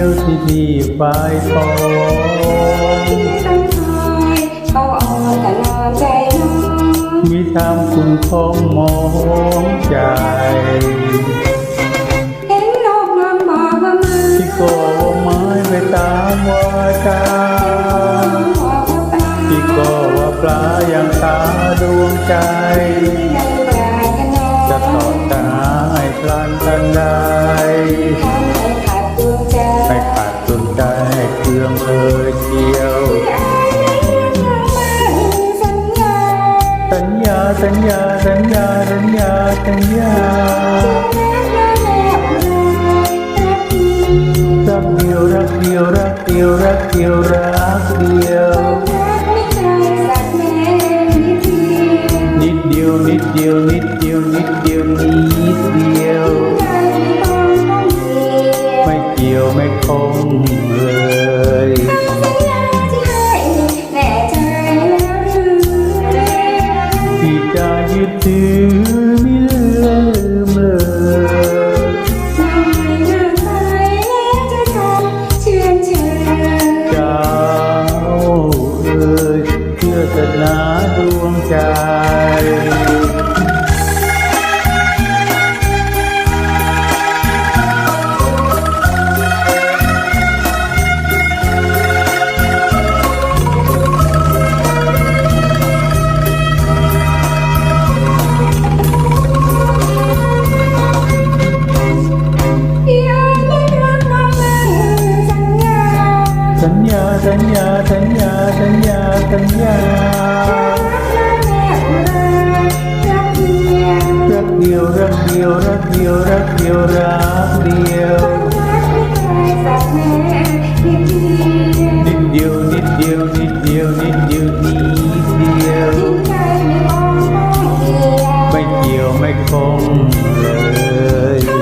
ยวที่พี่ปลายทองที่ต้องคอยเขาอ่อนแต่นอนใจน้องมีทำคุณคงมองใจ เห็นนกนอนบอกว่ามาที่โกว่าไม้ไปตามวาจาบอกว่าปที่โกว่าปลายังตาดวงใจที่ในปลายกันนอจะทอดตาให้พลันทันใด ฟืองเลยเที่ยวสัญญาสัญญาสัญญาสัญญาสัญญาสัญญารักเดียวรักเดียวรักเดียวรักเดียวรักเดียว ยึ ญาสัญญาสัญญาสัญญาสัญญารักเดียวรักเดียวรักเดียวรักเดียวรักเดียวนิดเดียวนิดเดียวนิดเดียวนิดเดียวนิดเดียวไม่เกี่ยวไม่คงเลย